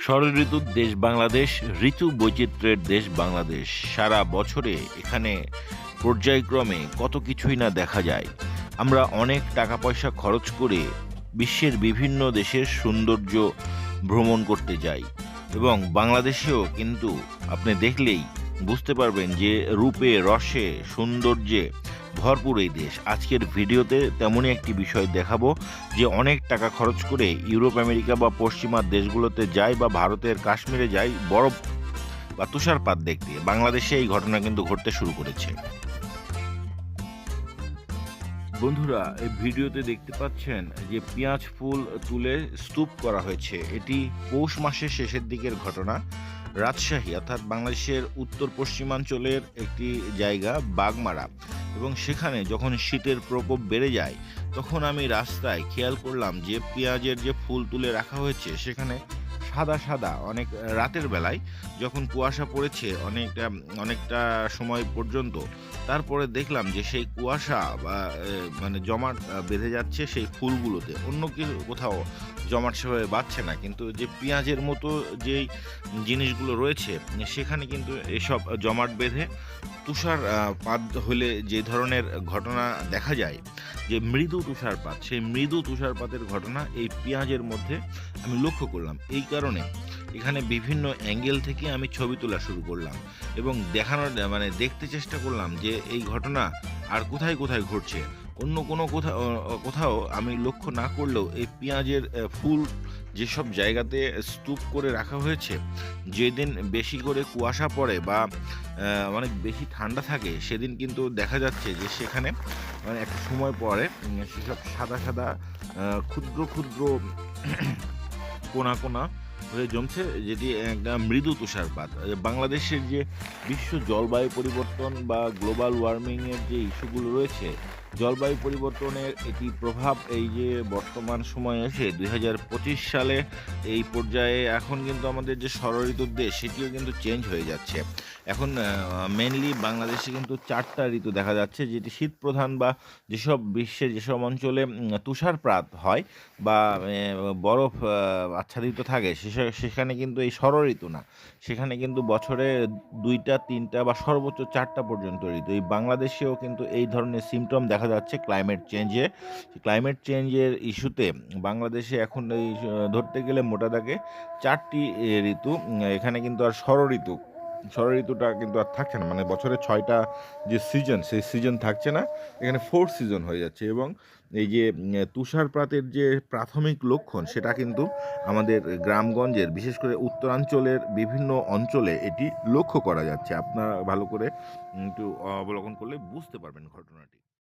ষড়ঋতুর দেশ বাংলাদেশ, ঋতু বৈচিত্র্যের দেশ বাংলাদেশ। সারা বছরে এখানে পর্যায়ক্রমে কত কিছুই না দেখা যায়। আমরা অনেক টাকা পয়সা খরচ করে বিশ্বের বিভিন্ন দেশের সৌন্দর্য ভ্রমণ করতে যাই এবং বাংলাদেশেও কিন্তু আপনি দেখলেই বুঝতে পারবেন যে রূপে, রসে, সৌন্দর্যে ভরপুর এই দেশ। আজকের ভিডিওতে তেমনই একটি বিষয় দেখাবো যে অনেক টাকা খরচ করে ইউরোপ, আমেরিকা বা পশ্চিমা দেশগুলোতে যায় বা ভারতের কাশ্মীরে যায় বরফ বা তুষারপাত দেখতে। বাংলাদেশে এই ঘটনা কিন্তু ঘটতে শুরু করেছে। বন্ধুরা, এই ভিডিওতে দেখতে পাচ্ছেন যে পেঁয়াজ ফুল তুলে স্তূপ করা হয়েছে। এটি পৌষ মাসের শেষের দিকের ঘটনা। রাজশাহী অর্থাৎ বাংলাদেশের উত্তর পশ্চিমাঞ্চলের একটি জায়গা, বাগমারা। এবং সেখানে যখন শীতের প্রকোপ বেড়ে যায়, তখন আমি রাস্তায় খেয়াল করলাম যে পেঁয়াজের যে ফুল তুলে রাখা হয়েছে, সেখানে সাদা সাদা, অনেক রাতের বেলায় যখন কুয়াশা পড়েছে অনেকটা অনেকটা সময় পর্যন্ত, তারপরে দেখলাম যে সেই কুয়াশা বা মানে জমাট বেঁধে যাচ্ছে সেই ফুলগুলোতে। অন্য কিছু কোথাও জমাট সেভাবে বাড়ছে না, কিন্তু যে পেঁয়াজের মতো যেই জিনিসগুলো রয়েছে, সেখানে কিন্তু এসব জমাট বেঁধে তুষার পাত হলে যে ধরনের ঘটনা দেখা যায় যে মৃদু তুষারপাত, সেই মৃদু তুষারপাতের ঘটনা এই পেঁয়াজের মধ্যে আমি লক্ষ্য করলাম। এই কারণে এখানে বিভিন্ন অ্যাঙ্গেল থেকে আমি ছবি তোলা শুরু করলাম এবং দেখানোর মানে দেখতে চেষ্টা করলাম যে এই ঘটনা আর কোথায় কোথায় ঘটছে। অন্য কোনো কোথাও কোথাও আমি লক্ষ্য না করলেও এই পেঁয়াজের ফুল যেসব জায়গাতে স্তূপ করে রাখা হয়েছে, যেদিন বেশি করে কুয়াশা পড়ে বা অনেক বেশি ঠান্ডা থাকে, সেদিন কিন্তু দেখা যাচ্ছে যে সেখানে মানে একটা সময় পরে সেসব সাদা সাদা ক্ষুদ্র ক্ষুদ্র কোনা কোনা হয়ে জমছে, যেটি একটা মৃদু তুষারপাত। বাংলাদেশের যে বিশ্ব জলবায়ু পরিবর্তন বা গ্লোবাল ওয়ার্মিংয়ের যে ইস্যুগুলো রয়েছে জলবায়ু পরিবর্তনের এটি প্রভাব এই যে বর্তমান সময়ে এসে দুই হাজার পঁচিশ সালে এই পর্যায়ে এখন কিন্তু আমাদের যে ষড়ঋতুর দেশ, সেটিও কিন্তু চেঞ্জ হয়ে যাচ্ছে। এখন মেনলি বাংলাদেশে কিন্তু চারটা ঋতু দেখা যাচ্ছে, যেটি শীত প্রধান বা যেসব বিশ্বের যেসব অঞ্চলে তুষারপ্রাত হয় বা বরফ আচ্ছাদিত থাকে সেখানে কিন্তু এই ঋতু না। সেখানে কিন্তু বছরে দুইটা, তিনটা বা সর্বোচ্চ চারটা পর্যন্ত ঋতু। এই বাংলাদেশেও কিন্তু এই ধরনের সিমটম দেখা যাচ্ছে ক্লাইমেট চেঞ্জে ক্লাইমেট চেঞ্জের ইস্যুতে বাংলাদেশে এখন এই ধরতে গেলে মোটা দাগে চারটি ঋতু এখানে কিন্তু আর ষড় ঋতু। ষড় ঋতুটা কিন্তু আর থাকছে না। মানে বছরে ছয়টা যে সিজন সেই সিজন থাকছে না। এখানে ফোর্থ সিজন হয়ে যাচ্ছে এবং এই যে তুষারপাতের যে প্রাথমিক লক্ষণ, সেটা কিন্তু আমাদের গ্রামগঞ্জের, বিশেষ করে উত্তরাঞ্চলের বিভিন্ন অঞ্চলে এটি লক্ষ্য করা যাচ্ছে। আপনারা ভালো করে একটু অবলোকন করলে বুঝতে পারবেন ঘটনাটি।